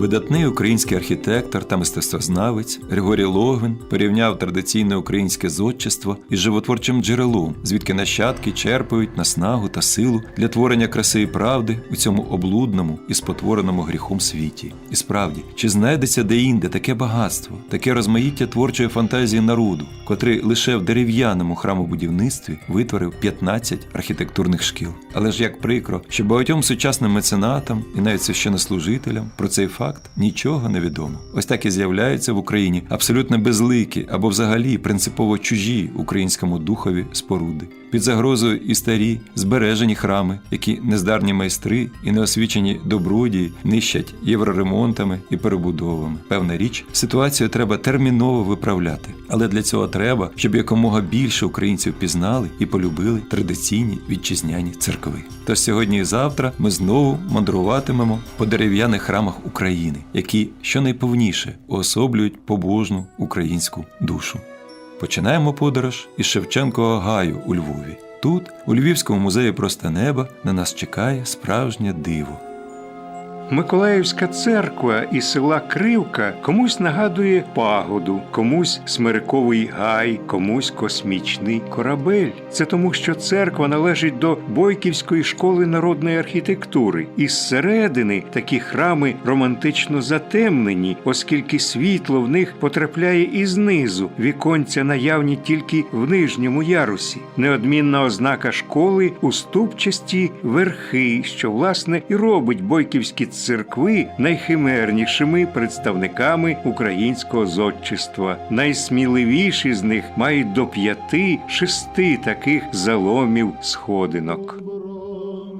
Видатний український архітектор та мистецтвознавець Григорій Логвин порівняв традиційне українське зодчество із животворчим джерелом, звідки нащадки черпають наснагу та силу для творення краси і правди у цьому облудному і спотвореному гріхом світі. І справді, чи знайдеться де-інде таке багатство, таке розмаїття творчої фантазії народу, котрий лише в дерев'яному храмобудівництві витворив 15 архітектурних шкіл. Але ж як прикро, що багатьом сучасним меценатам і навіть священнослужителям про цей факт нічого не відомо. Ось так і з'являються в Україні абсолютно безликі або взагалі принципово чужі українському духові споруди. Під загрозою і старі збережені храми, які нездарні майстри і неосвічені добродії нищать євроремонтами і перебудовами. Певна річ, ситуацію треба терміново виправляти, але для цього треба, щоб якомога більше українців пізнали і полюбили традиційні вітчизняні церкви. Тож сьогодні і завтра ми знову мандруватимемо по дерев'яних храмах України, які щонайповніше уособлюють побожну українську душу. Починаємо подорож із Шевченкового гаю у Львові. Тут, у Львівському музеї Просто неба, на нас чекає справжнє диво. Миколаївська церква із села Кривка комусь нагадує пагоду, комусь смириковий гай, комусь космічний корабель. Це тому, що церква належить до Бойківської школи народної архітектури, і зсередини такі храми романтично затемнені, оскільки світло в них потрапляє і знизу. Віконця наявні тільки в нижньому ярусі. Неодмінна ознака школи уступчасті верхи, що власне і робить бойківські церкви найхимернішими представниками українського зодчества. Найсміливіші з них мають до п'яти-шести таких заломів сходинок.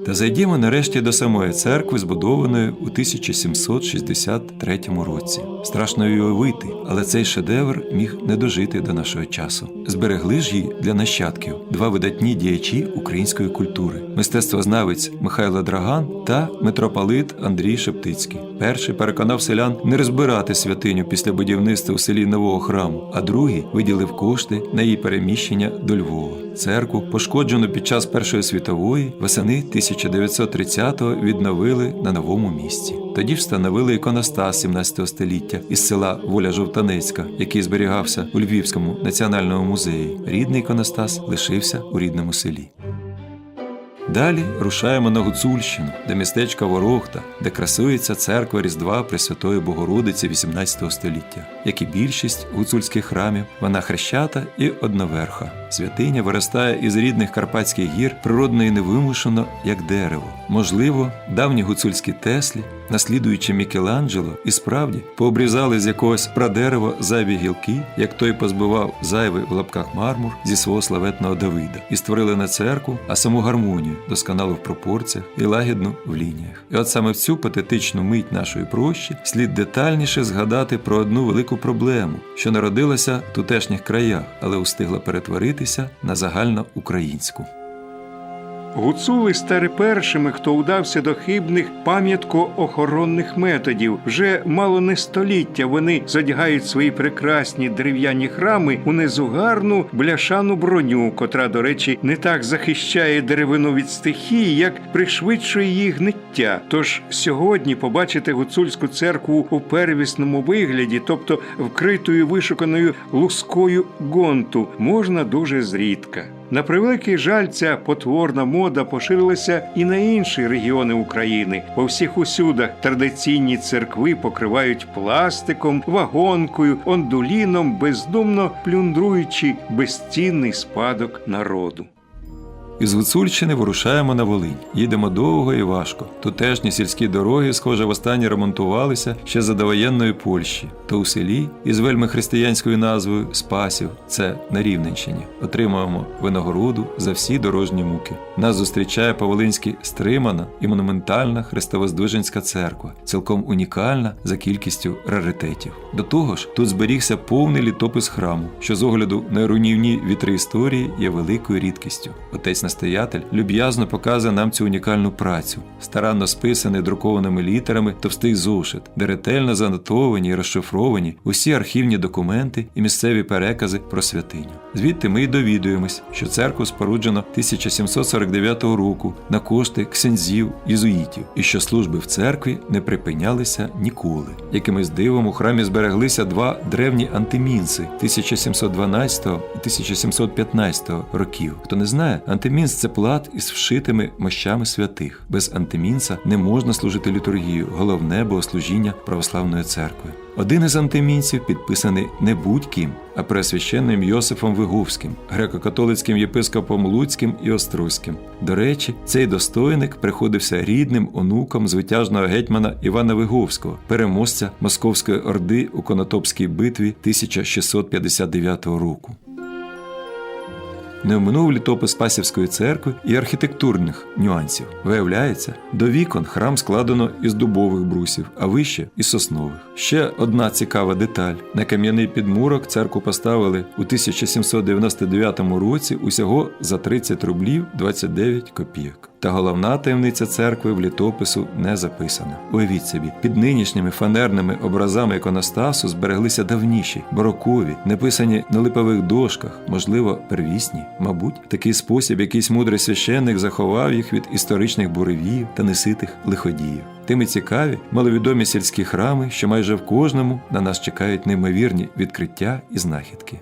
Та зайдімо нарешті до самої церкви, збудованої у 1763 році. Страшно її уявити, але цей шедевр міг не дожити до нашого часу. Зберегли ж її для нащадків два видатні діячі української культури: мистецтвознавець Михайло Драган та митрополит Андрій Шептицький. Перший переконав селян не розбирати святиню після будівництва у селі нового храму, а другий виділив кошти на її переміщення до Львова. Церкву, пошкоджену під час Першої світової, восени 1930-го відновили на новому місці. Тоді встановили іконостас 17 століття із села Воля Жовтанецька, який зберігався у Львівському національному музеї. Рідний іконостас лишився у рідному селі. Далі рушаємо на Гуцульщину, до містечка Ворохта, де красується церква Різдва Пресвятої Богородиці XVIII століття. Як і більшість гуцульських храмів, вона хрещата і одноверха. Святиня виростає із рідних Карпатських гір природно і невимушено, як дерево. Можливо, давні гуцульські Теслі, наслідуючи Мікеланджело, і справді пообрізали з якогось прадерева зайві гілки, як той позбивав зайвий в лапках мармур зі свого славетного Давида, і створили на церкву, а саму гармонію досконалу в пропорціях і лагідну в лініях. І от саме в цю патетичну мить нашої прощі слід детальніше згадати про одну велику проблему, що народилася в тутешніх краях, але устигла перетворитися на загальноукраїнську. Гуцули стали першими, хто удався до хибних пам'ятко-охоронних методів. Вже мало не століття вони задягають свої прекрасні дерев'яні храми у незугарну бляшану броню, котра, до речі, не так захищає деревину від стихії, як пришвидшує її гниття. Тож сьогодні побачити гуцульську церкву у первісному вигляді, тобто вкритою вишуканою лускою гонту, можна дуже зрідка. На превеликий жаль, ця потворна мода поширилася і на інші регіони України. По всіх усюдах традиційні церкви покривають пластиком, вагонкою, ондуліном, бездумно плюндруючи безцінний спадок народу. Із Гуцульщини вирушаємо на Волинь. Їдемо довго і важко. Тутешні сільські дороги, схоже, востаннє ремонтувалися ще за довоєнної Польщі. То у селі із вельми християнською назвою Спасів, це на Рівненщині. Отримуємо винагороду за всі дорожні муки. Нас зустрічає по-волинськи стримана і монументальна Христовоздвиженська церква, цілком унікальна за кількістю раритетів. До того ж, тут зберігся повний літопис храму, що з огляду на руйнівні вітри історії є великою рідкістю. Отець настоятель люб'язно показує нам цю унікальну працю, старанно списаний друкованими літерами товстий зошит, де ретельно занотовані і розшифровані усі архівні документи і місцеві перекази про святиню. Звідти ми й довідуємось, що церкву споруджено 1749 року на кошти ксензів єзуїтів, і що служби в церкві не припинялися ніколи. Якимось дивом у храмі збереглися два древні антимінси 1712 і 1715 років. Хто не знає, антимінс це плат із вшитими мощами святих. Без антимінса не можна служити літургію, головне богослужіння православної церкви. Один із антимінців підписаний не будь-ким, а преосвященним Йосифом Виговським, греко-католицьким єпископом Луцьким і Острозьким. До речі, цей достойник приходився рідним онуком звитяжного гетьмана Івана Виговського, переможця Московської орди у Конотопській битві 1659 року. Не оминув літопис Пасівської церкви і архітектурних нюансів. Виявляється, до вікон храм складено із дубових брусів, а вище із соснових. Ще одна цікава деталь: на кам'яний підмурок церкву поставили у 1799 році усього за 30 рублів 29 копійок. Та головна таємниця церкви в літопису не записана. Уявіть собі, під нинішніми фанерними образами іконостасу збереглися давніші, барокові, написані на липових дошках, можливо, первісні. Мабуть, в такий спосіб якийсь мудрий священник заховав їх від історичних буревіїв та неситих лиходіїв. Тим і цікаві маловідомі сільські храми, що майже в кожному на нас чекають неймовірні відкриття і знахідки.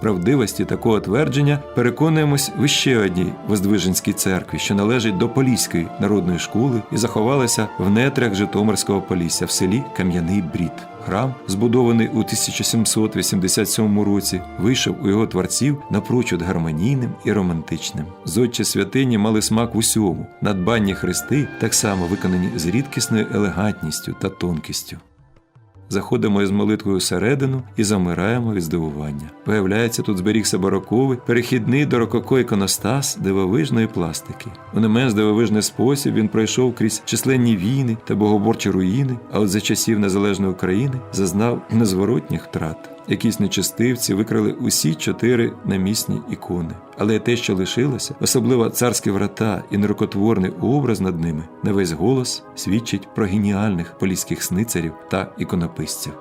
Правдивості такого твердження переконуємось в ще одній Воздвиженській церкві, що належить до Поліської народної школи і заховалася в нетрях Житомирського Полісся в селі Кам'яний Брід. Храм, збудований у 1787 році, вийшов у його творців напрочуд гармонійним і романтичним. Зодчі святині мали смак в усьому, надбанні хрести так само виконані з рідкісною елегантністю та тонкістю. Заходимо із молитвою всередину і замираємо від здивування. Виявляється, тут зберігся бароковий, перехідний до рококо іконостас дивовижної пластики. У не менш дивовижний спосіб він пройшов крізь численні війни та богоборчі руїни, а от за часів незалежної України зазнав незворотніх втрат. Якісь нечистивці викрали усі чотири намісні ікони. Але те, що лишилося, особливо царські врата і нерукотворний образ над ними, на весь голос свідчить про геніальних поліських сницарів та іконописців.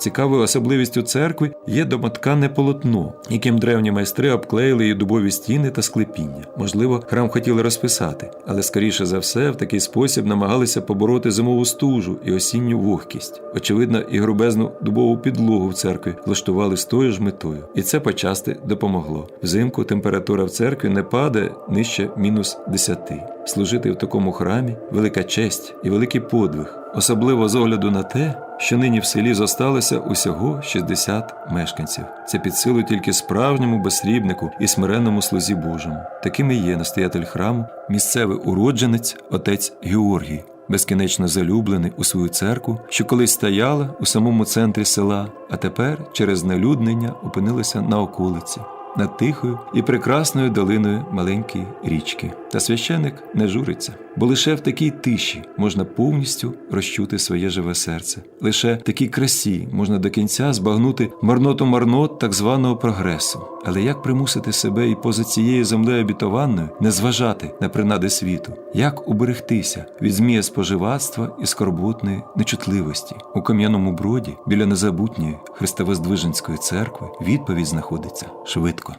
Цікавою особливістю церкви є домоткане полотно, яким древні майстри обклеїли її дубові стіни та склепіння. Можливо, храм хотіли розписати, але скоріше за все в такий спосіб намагалися побороти зимову стужу і осінню вогкість. Очевидно, і грубезну дубову підлогу в церкві влаштували з тою ж метою, і це почасти допомогло. Взимку температура в церкві не падає нижче мінус 10. Служити в такому храмі велика честь і великий подвиг, особливо з огляду на те, що нині в селі зосталося усього 60 мешканців. Це під силу тільки справжньому безсрібнику і смиренному слузі Божому. Таким і є настоятель храму, місцевий уродженець, отець Георгій, безкінечно залюблений у свою церкву, що колись стояла у самому центрі села, а тепер через знелюднення опинилася на околиці. Над тихою і прекрасною долиною маленької річки. Та священик не журиться, бо лише в такій тиші можна повністю розчути своє живе серце. Лише в такій красі можна до кінця збагнути марноту марнот так званого прогресу. Але як примусити себе і поза цією землею обітованною не зважати на принади світу? Як уберегтися від змія споживацтва і скорботної нечутливості? У кам'яному броді біля незабутньої Христовоздвиженської церкви відповідь знаходиться швидко.